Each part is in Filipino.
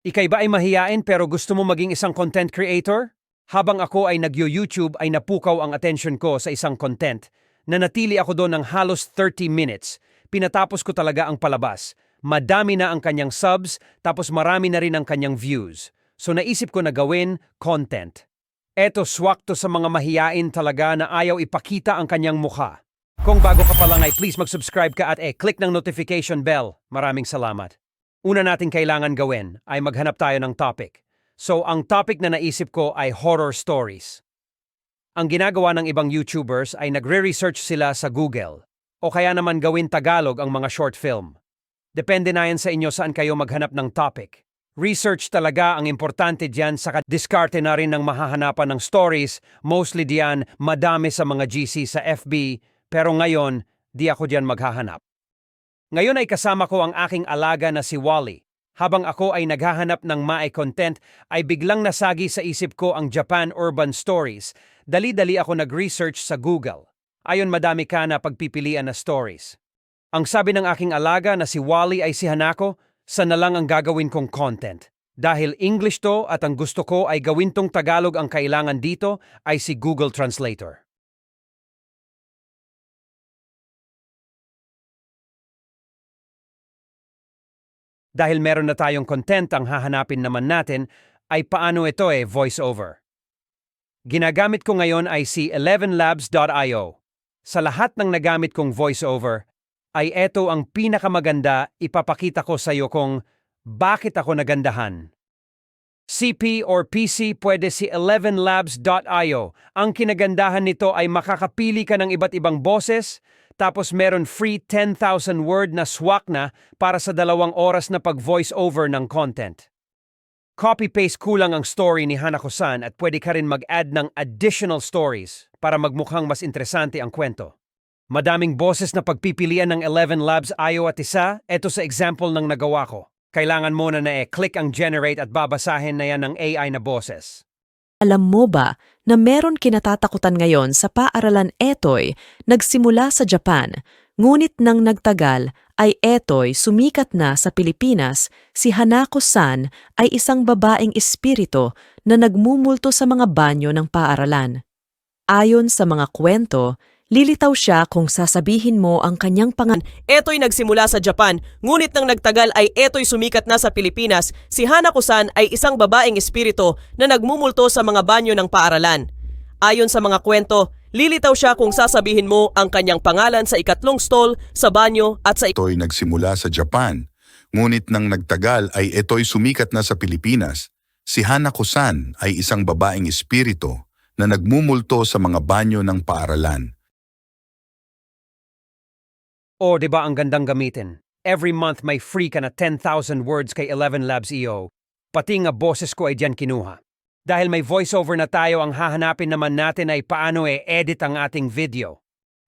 Ikay ba ay mahiyain pero gusto mo maging isang content creator? Habang ako ay nag-YouTube ay napukaw ang attention ko sa isang content. Nanatili ako doon ng halos 30 minutes. Pinatapos ko talaga ang palabas. Madami na ang kanyang subs, tapos marami na rin ang kanyang views. So naisip ko na gawin content. Eto swak to sa mga mahiyain talaga na ayaw ipakita ang kanyang mukha. Kung bago ka pa lang ay please mag-subscribe ka at eh, click ng notification bell. Maraming salamat. Una nating kailangan gawin ay maghanap tayo ng topic. So ang topic na naisip ko ay horror stories. Ang ginagawa ng ibang YouTubers ay nagre-research sila sa Google o kaya naman gawin Tagalog ang mga short film. Depende na yan sa inyo saan kayo maghanap ng topic. Research talaga ang importante diyan sa diskarte na rin ng mahahanapan ng stories, mostly diyan madami sa mga GC sa FB, pero ngayon di ako diyan maghahanap. Ngayon ay kasama ko ang aking alaga na si Wally. Habang ako ay naghahanap ng mae content, ay biglang nasagi sa isip ko ang Japan Urban Stories. Dali-dali ako nag-research sa Google. Ayon madami ka na pagpipilian na stories. Ang sabi ng aking alaga na si Wally ay si Hanako, sa na lang ang gagawin kong content. Dahil English to at ang gusto ko ay gawin tong Tagalog ang kailangan dito ay si Google Translator. Dahil meron na tayong content ang hahanapin naman natin, ay paano ito eh voiceover. Ginagamit ko ngayon ay si 11labs.io. Sa lahat ng nagamit kong voiceover, ay eto ang pinakamaganda ipapakita ko sa iyo kung bakit ako nagandahan. CP or PC pwede si 11labs.io. Ang kinagandahan nito ay makakapili ka ng iba't ibang boses, tapos meron free 10,000 word na swak na para sa dalawang oras na pag-voice over ng content. Copy-paste kulang ang story ni Hanako-san at pwede ka rin mag-add ng additional stories para magmukhang mas interesante ang kwento. Madaming boses na pagpipilian ng 11 Labs IO at isa, eto sa example ng nagawa ko. Kailangan muna na e-click ang generate at babasahin na yan ng AI na boses. Alam mo ba na meron kinatatakutan ngayon sa paaralan Etoy nagsimula sa Japan, ngunit nang nagtagal ay Etoy sumikat na sa Pilipinas, si Hanako-san ay isang babaeng espirito na nagmumulto sa mga banyo ng paaralan. Ayon sa mga kwento, lilitaw siya kung sasabihin mo ang kanyang pangalan Eto'y nagsimula sa Japan, ngunit nang nagtagal ay eto'y sumikat na sa Pilipinas. Si Hanako-san ay isang babaeng espiritu na nagmumulto sa mga banyo ng paaralan. Ayon sa mga kwento, lilitaw siya kung sasabihin mo ang kanyang pangalan sa ikatlong stall, sa banyo at sa ito'y nagsimula sa Japan, ngunit nang nagtagal ay ito'y sumikat na sa Pilipinas. Si Hanako-san ay isang babaeng espiritu na nagmumulto sa mga banyo ng paaralan. O, di ba ang gandang gamitin? Every month may free ka na 10,000 words kay 11 Labs EO. Pati nga boses ko ay diyan kinuha. Dahil may voiceover na tayo, ang hahanapin naman natin ay paano e-edit ang ating video.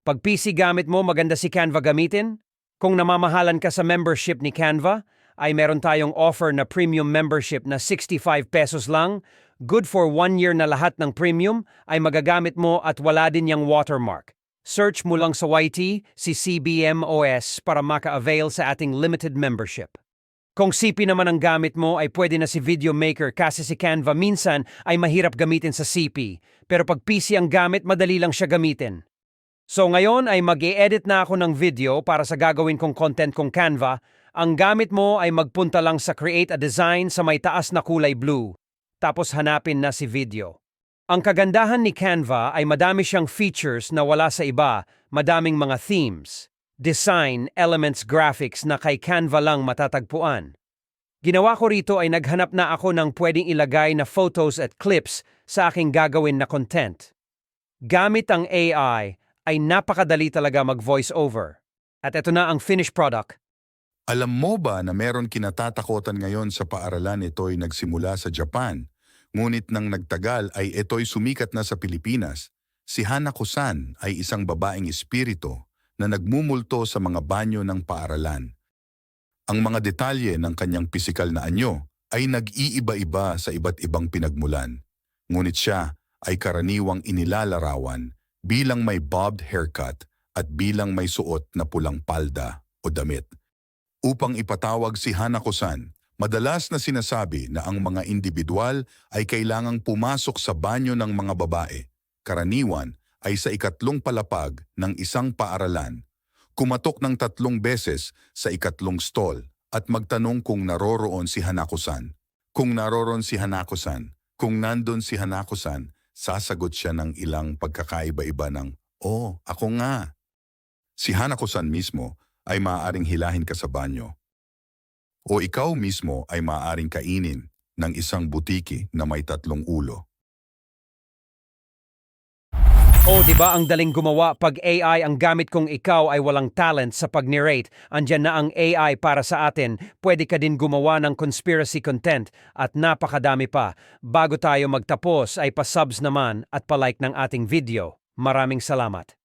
Pag PC gamit mo, maganda si Canva gamitin. Kung namamahalan ka sa membership ni Canva, ay meron tayong offer na premium membership na 65 pesos lang. Good for one year na lahat ng premium ay magagamit mo at wala din yung watermark. Search mo lang sa YT si CBMOS para maka-avail sa ating limited membership. Kung CP naman ang gamit mo ay pwede na si Video Maker kasi si Canva minsan ay mahirap gamitin sa CP, pero pag PC ang gamit madali lang siya gamitin. So ngayon ay mag edit na ako ng video para sa gagawin kong content kong Canva. Ang gamit mo ay magpunta lang sa Create a Design sa may taas na kulay blue. Tapos hanapin na si video. Ang kagandahan ni Canva ay madami siyang features na wala sa iba, madaming mga themes, design, elements, graphics na kay Canva lang matatagpuan. Ginawa ko rito ay naghanap na ako ng pwedeng ilagay na photos at clips sa aking gagawin na content. Gamit ang AI ay napakadali talaga mag-voice over. At ito na ang finished product. Alam mo ba na meron kinatatakutan ngayon sa paaralan ito'y nagsimula sa Japan, ngunit nang nagtagal ay ito'y sumikat na sa Pilipinas. Si Hanako-san ay isang babaeng espiritu na nagmumulto sa mga banyo ng paaralan. Ang mga detalye ng kanyang pisikal na anyo ay nag-iiba-iba sa iba't ibang pinagmulan. Ngunit siya ay karaniwang inilalarawan bilang may bobbed haircut at bilang may suot na pulang palda o damit. Upang ipatawag si Hanako-san, Madalas na sinasabi na ang mga individual ay kailangang pumasok sa banyo ng mga babae. Karaniwan ay sa ikatlong palapag ng isang paaralan. Kumatok ng tatlong beses sa ikatlong stall at magtanong kung naroroon si Hanako-san. Kung naroroon si Hanako-san, kung nandun si Hanako-san, sasagot siya ng ilang pagkakaiba-iba ng, Oh, ako nga. Si Hanako-san mismo ay maaaring hilahin ka sa banyo. O ikaw mismo ay maaaring kainin ng isang butiki na may tatlong ulo. Oh, di ba ang daling gumawa pag AI ang gamit kong ikaw ay walang talent sa pag-narrate. Andyan na ang AI para sa atin. Pwede ka din gumawa ng conspiracy content at napakadami pa. Bago tayo magtapos ay pa-subs naman at pa-like ng ating video. Maraming salamat.